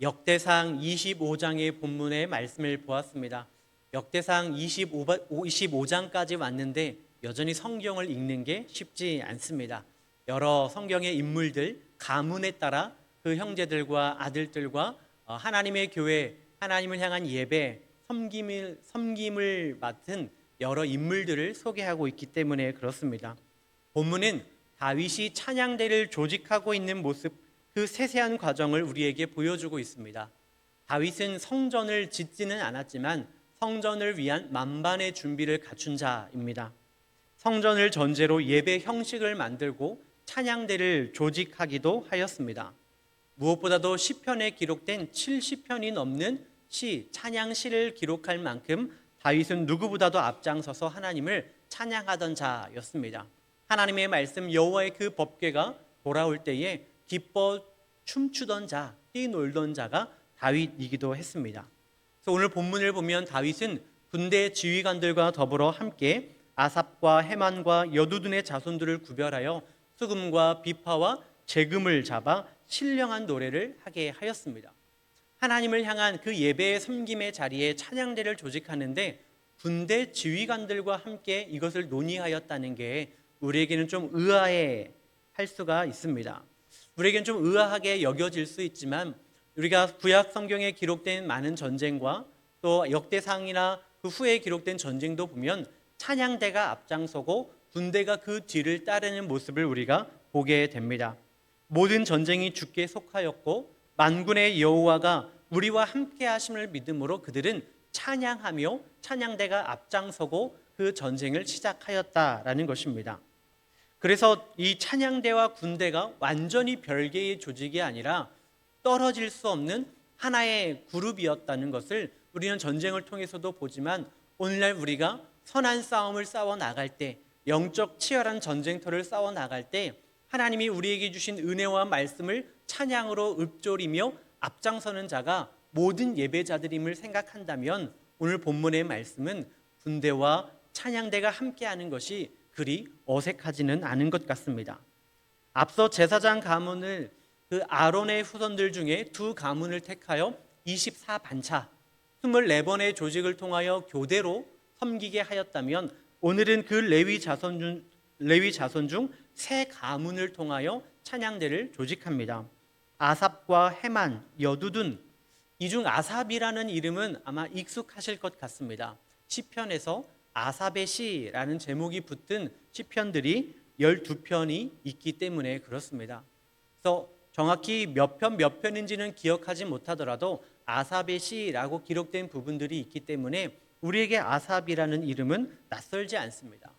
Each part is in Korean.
역대상 25장의 본문의 말씀을 보았습니다. 역대상 25, 25장까지 왔는데 여전히 성경을 읽는 게 쉽지 않습니다. 여러 성경의 인물들 가문에 따라 그 형제들과 아들들과 어, 하나님의 교회, 하나님을 향한 예배, 섬김을 섬김을 맡은 여러 인물들을 소개하고 있기 때문에 그렇습니다. 본문은 다윗이 찬양대를 조직하고 있는 모습 그 세세한 과정을 우리에게 보여주고 있습니다. 다윗은 성전을 짓지는 않았지만 성전을 위한 만반의 준비를 갖춘 자입니다. 성전을 전제로 예배 형식을 만들고 찬양대를 조직하기도 하였습니다. 무엇보다도 시편에 기록된 70편이 넘는 시 찬양시를 기록할 만큼 다윗은 누구보다도 앞장서서 하나님을 찬양하던 자였습니다. 하나님의 말씀 여호와의 그 법궤가 돌아올 때에 기뻐 춤추던 자, 뛰놀던 자가 다윗이기도 했습니다. 그래서 오늘 본문을 보면 다윗은 군대 지휘관들과 더불어 함께 아삽과 해만과 여두둔의 자손들을 구별하여 수금과 비파와 재금을 잡아 신령한 노래를 하게 하였습니다. 하나님을 향한 그 예배의 섬김의 자리에 찬양대를 조직하는데 군대 지휘관들과 함께 이것을 논의하였다는 게 우리에게는 좀 의아해 할 수가 있습니다. 우리에게는 좀 의아하게 여겨질 수 있지만 우리가 구약 성경에 기록된 많은 전쟁과 또 역대상이나 그 후에 기록된 전쟁도 보면 찬양대가 앞장서고 군대가 그 뒤를 따르는 모습을 우리가 보게 됩니다. 모든 전쟁이 주께 속하였고 만군의 여호와가 우리와 함께 하심을 믿음으로 그들은 찬양하며 찬양대가 앞장서고 그 전쟁을 시작하였다라는 것입니다. 그래서 이 찬양대와 군대가 완전히 별개의 조직이 아니라 떨어질 수 없는 하나의 그룹이었다는 것을 우리는 전쟁을 통해서도 보지만 오늘날 우리가 선한 싸움을 싸워 나갈 때 영적 치열한 전쟁터를 싸워 나갈 때 하나님이 우리에게 주신 은혜와 말씀을 찬양으로 읊조리며 앞장서는 자가 모든 예배자들임을 생각한다면 오늘 본문의 말씀은 군대와 찬양대가 함께하는 것이 그리 어색하지는 않은 것 같습니다. 앞서 제사장 가문을 그 아론의 후손들 중에 두 가문을 택하여 24반차 24번의 조직을 통하여 교대로 섬기게 하였다면 오늘은 그 레위 자손 중 레위 자손 중 세 가문을 통하여 찬양대를 조직합니다. 아삽과 해만, 여두둔 이 중 아삽이라는 이름은 아마 익숙하실 것 같습니다. 시편에서 아삽의 시라는 제목이 붙은 시편들이 12편이 있기 때문에 그렇습니다. 그래서 정확히 몇 편 몇 편인지는 기억하지 못하더라도 아삽의 시라고 기록된 부분들이 있기 때문에 우리에게 아삽이라는 이름은 낯설지 않습니다.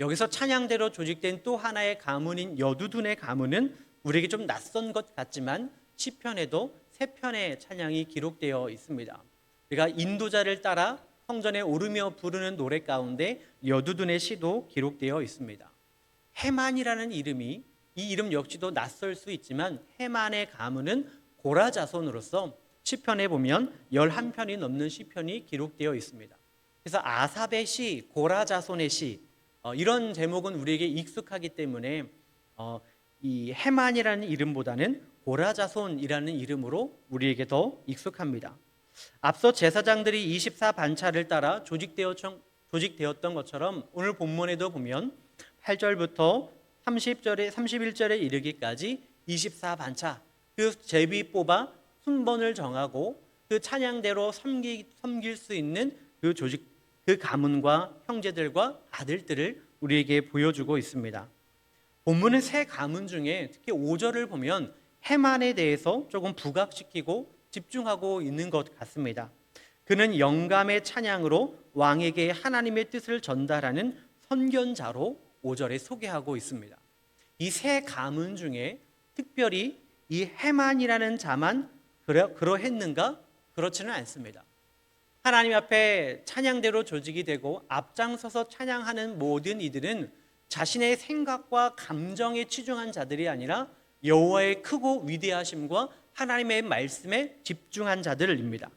여기서 찬양대로 조직된 또 하나의 가문인 여두둔의 가문은 우리에게 좀 낯선 것 같지만 시편에도 세 편의 찬양이 기록되어 있습니다. 우리가 인도자를 따라 성전에 오르며 부르는 노래 가운데 여두둔의 시도 기록되어 있습니다. 해만이라는 이름이 이 이름 역시도 낯설 수 있지만 해만의 가문은 고라 자손으로서 시편에 보면 11편이 넘는 시편이 기록되어 있습니다. 그래서 아삽의 시, 고라 자손의 시 어, 이런 제목은 우리에게 익숙하기 때문에 어, 이 해만이라는 이름보다는 고라 자손이라는 이름으로 우리에게 더 익숙합니다. 앞서 제사장들이 24 반차를 따라 조직되어, 조직되었던 것처럼 오늘 본문에도 보면 8절부터 30절에 31절에 이르기까지 24 반차 그 제비 뽑아 순번을 정하고 그 찬양대로 섬기, 섬길 수 있는 그 조직 그 가문과 형제들과 아들들을 우리에게 보여주고 있습니다. 본문은 세 가문 중에 특히 5절을 보면 해만에 대해서 조금 부각시키고 집중하고 있는 것 같습니다. 그는 영감의 찬양으로 왕에게 하나님의 뜻을 전달하는 선견자로 5절에 소개하고 있습니다. 이 세 가문 중에 특별히 이 해만이라는 자만 그러, 그러했는가? 그렇지는 않습니다. 하나님 앞에 찬양대로 조직이 되고 앞장서서 찬양하는 모든 이들은 자신의 생각과 감정에 치중한 자들이 아니라 여호와의 크고 위대하심과 하나님의 말씀에 집중한 자들입니다.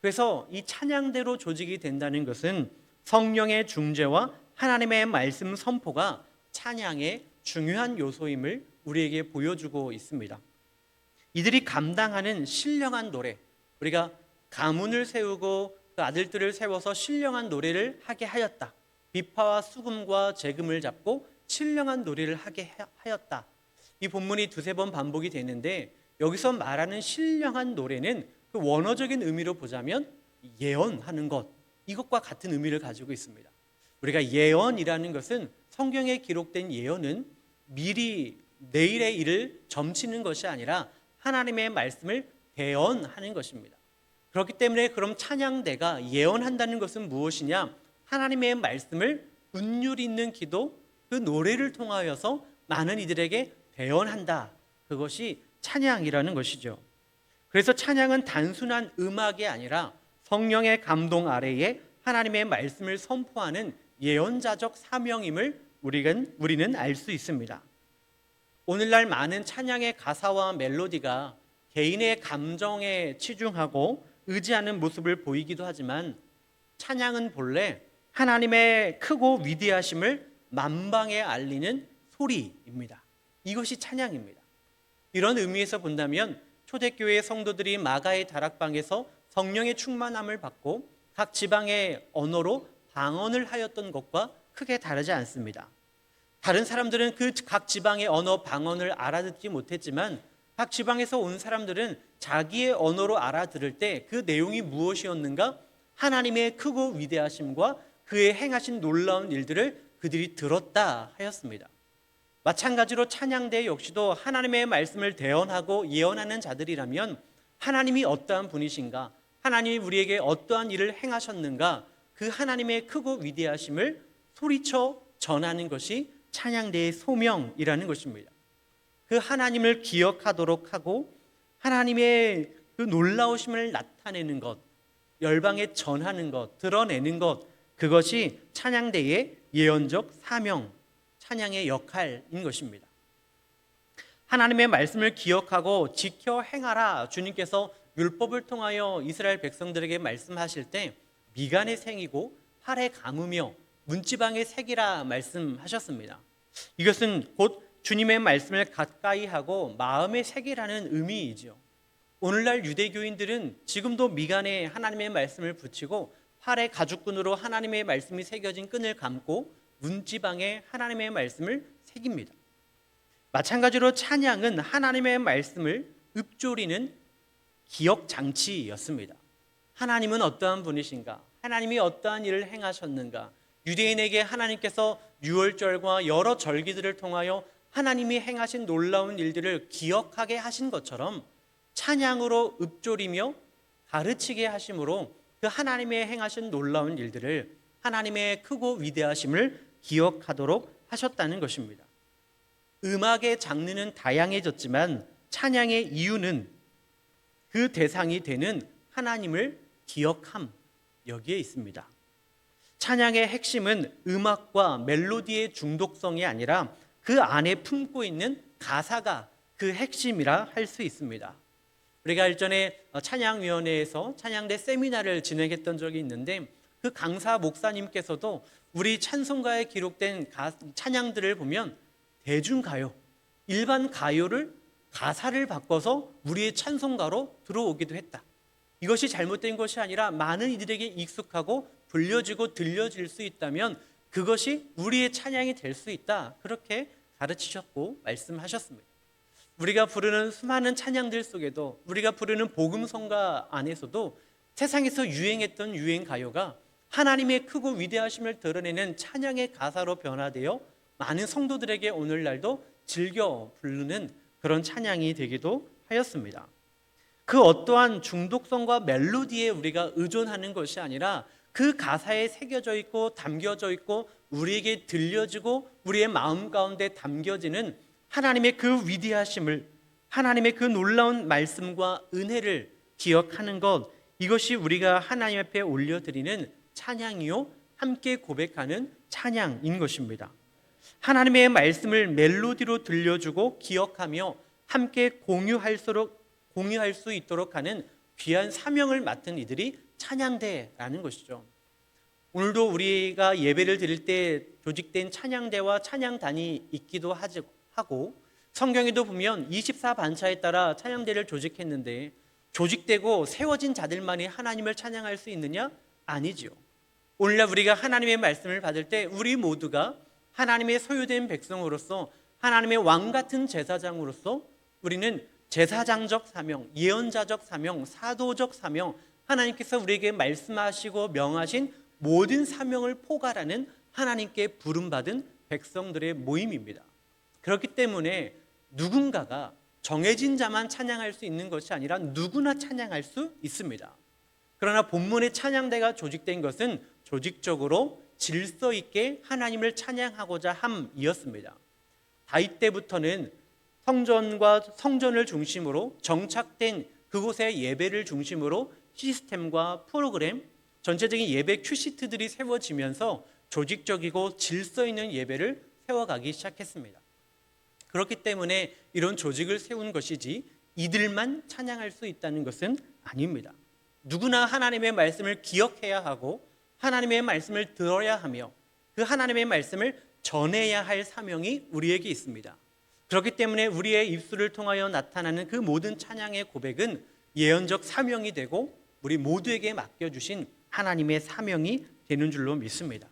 그래서 이 찬양대로 조직이 된다는 것은 성령의 중재와 하나님의 말씀 선포가 찬양의 중요한 요소임을 우리에게 보여주고 있습니다. 이들이 감당하는 신령한 노래, 우리가 가문을 세우고 그 아들들을 세워서 신령한 노래를 하게 하였다. 비파와 수금과 재금을 잡고 신령한 노래를 하게 하였다. 이 본문이 두세 번 반복이 되는데 여기서 말하는 신령한 노래는 그 원어적인 의미로 보자면 예언하는 것 이것과 같은 의미를 가지고 있습니다. 우리가 예언이라는 것은 성경에 기록된 예언은 미리 내일의 일을 점치는 것이 아니라 하나님의 말씀을 대언하는 것입니다. 그렇기 때문에 그럼 찬양대가 예언한다는 것은 무엇이냐? 하나님의 말씀을 운율 있는 기도 그 노래를 통하여서 많은 이들에게 대언한다. 그것이 찬양이라는 것이죠. 그래서 찬양은 단순한 음악이 아니라 성령의 감동 아래에 하나님의 말씀을 선포하는 예언자적 사명임을 우리는 우리는 알 수 있습니다. 오늘날 많은 찬양의 가사와 멜로디가 개인의 감정에 치중하고 의지하는 모습을 보이기도 하지만 찬양은 본래 하나님의 크고 위대하심을 만방에 알리는 소리입니다. 이것이 찬양입니다. 이런 의미에서 본다면 초대교회 성도들이 마가의 다락방에서 성령의 충만함을 받고 각 지방의 언어로 방언을 하였던 것과 크게 다르지 않습니다. 다른 사람들은 그 각 지방의 언어 방언을 알아듣지 못했지만 각 지방에서 온 사람들은 자기의 언어로 알아들을 때 그 내용이 무엇이었는가 하나님의 크고 위대하심과 그의 행하신 놀라운 일들을 그들이 들었다 하였습니다. 마찬가지로 찬양대 역시도 하나님의 말씀을 대언하고 예언하는 자들이라면 하나님이 어떠한 분이신가, 하나님이 우리에게 어떠한 일을 행하셨는가, 그 하나님의 크고 위대하심을 소리쳐 전하는 것이 찬양대의 소명이라는 것입니다. 그 하나님을 기억하도록 하고 하나님의 그 놀라우심을 나타내는 것, 열방에 전하는 것, 드러내는 것, 그것이 찬양대의 예언적 사명, 찬양의 역할인 것입니다. 하나님의 말씀을 기억하고 지켜 행하라 주님께서 율법을 통하여 이스라엘 백성들에게 말씀하실 때 미간의 생이고 팔에 감으며 문지방의 색이라 말씀하셨습니다. 이것은 곧 주님의 말씀을 가까이 하고 마음의 색이라는 의미이죠. 오늘날 유대교인들은 지금도 미간에 하나님의 말씀을 붙이고 팔에 가죽끈으로 하나님의 말씀이 새겨진 끈을 감고 문지방에 하나님의 말씀을 새깁니다. 마찬가지로 찬양은 하나님의 말씀을 읊조리는 기억 장치였습니다. 하나님은 어떠한 분이신가? 하나님이 어떠한 일을 행하셨는가? 유대인에게 하나님께서 유월절과 여러 절기들을 통하여 하나님이 행하신 놀라운 일들을 기억하게 하신 것처럼 찬양으로 읊조리며 가르치게 하심으로 그 하나님의 행하신 놀라운 일들을 하나님의 크고 위대하심을 기억하도록 하셨다는 것입니다. 음악의 장르는 다양해졌지만 찬양의 이유는 그 대상이 되는 하나님을 기억함 여기에 있습니다. 찬양의 핵심은 음악과 멜로디의 중독성이 아니라 그 안에 품고 있는 가사가 그 핵심이라 할 수 있습니다. 우리가 일전에 찬양위원회에서 찬양대 세미나를 진행했던 적이 있는데 그 강사 목사님께서도 우리 찬송가에 기록된 찬양들을 보면 대중가요, 일반 가요를 가사를 바꿔서 우리의 찬송가로 들어오기도 했다. 이것이 잘못된 것이 아니라 많은 이들에게 익숙하고 불려지고 들려질 수 있다면 그것이 우리의 찬양이 될 수 있다. 그렇게 가르치셨고 말씀하셨습니다. 우리가 부르는 수많은 찬양들 속에도 우리가 부르는 복음성가 안에서도 세상에서 유행했던 유행 가요가 하나님의 크고 위대하심을 드러내는 찬양의 가사로 변화되어 많은 성도들에게 오늘날도 즐겨 부르는 그런 찬양이 되기도 하였습니다. 그 어떠한 중독성과 멜로디에 우리가 의존하는 것이 아니라 그 가사에 새겨져 있고 담겨져 있고 우리에게 들려지고 우리의 마음 가운데 담겨지는 하나님의 그 위대하심을 하나님의 그 놀라운 말씀과 은혜를 기억하는 것 이것이 우리가 하나님 앞에 올려드리는 찬양이요 함께 고백하는 찬양인 것입니다. 하나님의 말씀을 멜로디로 들려주고 기억하며 함께 공유할수록 공유할 수 있도록 하는 귀한 사명을 맡은 이들이 찬양대라는 것이죠. 오늘도 우리가 예배를 드릴 때 조직된 찬양대와 찬양단이 있기도 하고 성경에도 보면 24반차에 따라 찬양대를 조직했는데 조직되고 세워진 자들만이 하나님을 찬양할 수 있느냐? 아니지요. 오늘날 우리가 하나님의 말씀을 받을 때 우리 모두가 하나님의 소유된 백성으로서 하나님의 왕 같은 제사장으로서 우리는 제사장적 사명, 예언자적 사명, 사도적 사명, 하나님께서 우리에게 말씀하시고 명하신 모든 사명을 포괄하는 하나님께 부름받은 백성들의 모임입니다. 그렇기 때문에 누군가가 정해진 자만 찬양할 수 있는 것이 아니라 누구나 찬양할 수 있습니다. 그러나 본문의 찬양대가 조직된 것은 조직적으로 질서 있게 하나님을 찬양하고자 함이었습니다. 다윗 때부터는 성전과 성전을 중심으로 정착된 그곳의 예배를 중심으로 시스템과 프로그램, 전체적인 예배 큐시트들이 세워지면서 조직적이고 질서 있는 예배를 세워가기 시작했습니다. 그렇기 때문에 이런 조직을 세운 것이지 이들만 찬양할 수 있다는 것은 아닙니다. 누구나 하나님의 말씀을 기억해야 하고 하나님의 말씀을 들어야 하며 그 하나님의 말씀을 전해야 할 사명이 우리에게 있습니다. 그렇기 때문에 우리의 입술을 통하여 나타나는 그 모든 찬양의 고백은 예언적 사명이 되고 우리 모두에게 맡겨주신 하나님의 사명이 되는 줄로 믿습니다.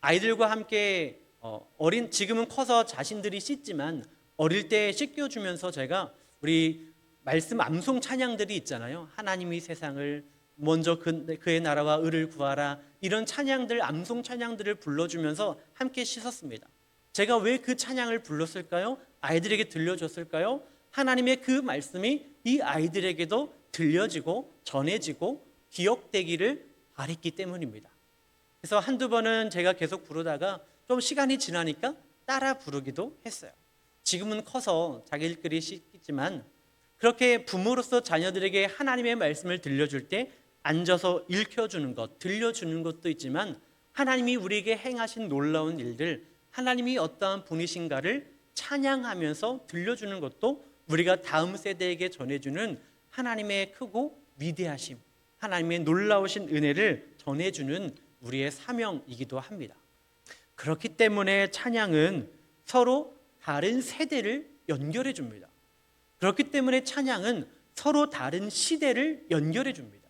아이들과 함께 어, 어린 지금은 커서 자신들이 씻지만 어릴 때 씻겨주면서 제가 우리 말씀 암송 찬양들이 있잖아요. 하나님이 세상을 먼저 그, 그의 나라와 의를 구하라 이런 찬양들 암송 찬양들을 불러주면서 함께 씻었습니다. 제가 왜 그 찬양을 불렀을까요? 아이들에게 들려줬을까요? 하나님의 그 말씀이 이 아이들에게도 들려지고 전해지고 기억되기를 바랬기 때문입니다. 그래서 한두 번은 제가 계속 부르다가 좀 시간이 지나니까 따라 부르기도 했어요. 지금은 커서 자기들끼리 씻지만 그렇게 부모로서 자녀들에게 하나님의 말씀을 들려줄 때 앉아서 읽혀주는 것, 들려주는 것도 있지만 하나님이 우리에게 행하신 놀라운 일들, 하나님이 어떠한 분이신가를 찬양하면서 들려주는 것도 우리가 다음 세대에게 전해주는 하나님의 크고 위대하심, 하나님의 놀라우신 은혜를 전해주는 우리의 사명이기도 합니다. 그렇기 때문에 찬양은 서로 다른 세대를 연결해 줍니다. 그렇기 때문에 찬양은 서로 다른 시대를 연결해 줍니다.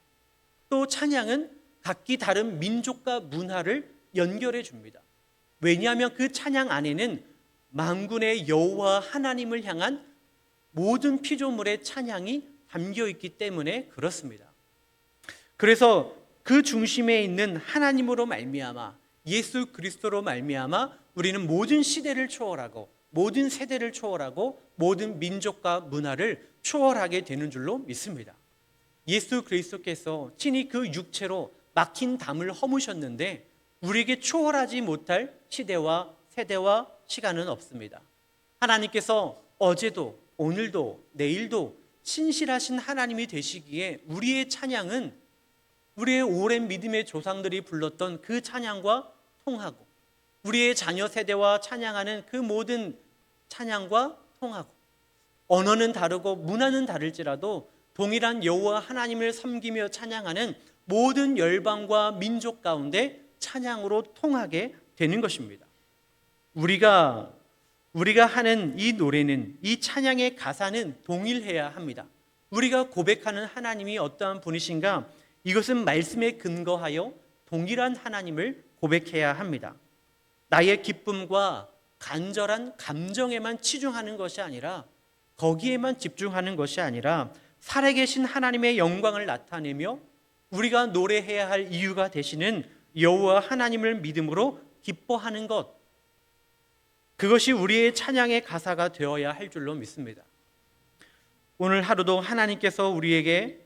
또 찬양은 각기 다른 민족과 문화를 연결해 줍니다. 왜냐하면 그 찬양 안에는 만군의 여호와 하나님을 향한 모든 피조물의 찬양이 담겨 있기 때문에 그렇습니다. 그래서 그 중심에 있는 하나님으로 말미암아 예수 그리스도로 말미암아 우리는 모든 시대를 초월하고 모든 세대를 초월하고 모든 민족과 문화를 초월하게 되는 줄로 믿습니다. 예수 그리스도께서 친히 그 육체로 막힌 담을 허무셨는데 우리에게 초월하지 못할 시대와 세대와 시간은 없습니다. 하나님께서 어제도 오늘도 내일도 신실하신 하나님이 되시기에 우리의 찬양은 우리의 오랜 믿음의 조상들이 불렀던 그 찬양과 통하고 우리의 자녀 세대와 찬양하는 그 모든 찬양과 통하고 언어는 다르고 문화는 다를지라도 동일한 여호와 하나님을 섬기며 찬양하는 모든 열방과 민족 가운데 찬양으로 통하게 되는 것입니다. 우리가 우리가 하는 이 노래는 이 찬양의 가사는 동일해야 합니다. 우리가 고백하는 하나님이 어떠한 분이신가 이것은 말씀에 근거하여 동일한 하나님을 고백해야 합니다. 나의 기쁨과 간절한 감정에만 치중하는 것이 아니라 거기에만 집중하는 것이 아니라 살아계신 하나님의 영광을 나타내며 우리가 노래해야 할 이유가 되시는 여호와 하나님을 믿음으로 기뻐하는 것 그것이 우리의 찬양의 가사가 되어야 할 줄로 믿습니다. 오늘 하루도 하나님께서 우리에게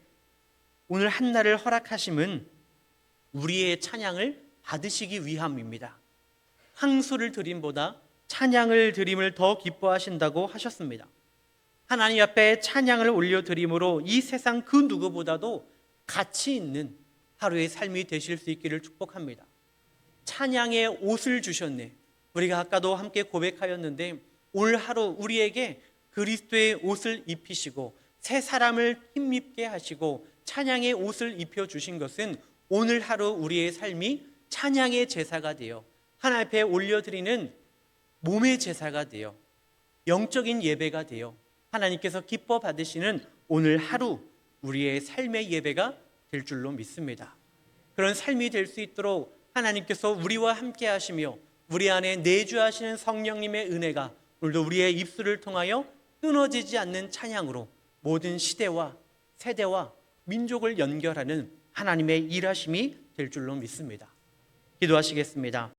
오늘 한 날을 허락하심은 우리의 찬양을 받으시기 위함입니다. 항소를 드림보다 찬양을 드림을 더 기뻐하신다고 하셨습니다. 하나님 앞에 찬양을 올려 드림으로 이 세상 그 누구보다도 가치 있는 하루의 삶이 되실 수 있기를 축복합니다. 찬양의 옷을 주셨네. 우리가 아까도 함께 고백하였는데 오늘 하루 우리에게 그리스도의 옷을 입히시고 새 사람을 힘입게 하시고 찬양의 옷을 입혀 주신 것은 오늘 하루 우리의 삶이 찬양의 제사가 되어 하나님 앞에 올려드리는 몸의 제사가 되어 영적인 예배가 되어 하나님께서 기뻐 받으시는 오늘 하루 우리의 삶의 예배가 될 줄로 믿습니다. 그런 삶이 될 수 있도록 하나님께서 우리와 함께 하시며 우리 안에 내주하시는 성령님의 은혜가 오늘도 우리의 입술을 통하여 끊어지지 않는 찬양으로 모든 시대와 세대와 민족을 연결하는 하나님의 일하심이 될 줄로 믿습니다. 기도하시겠습니다.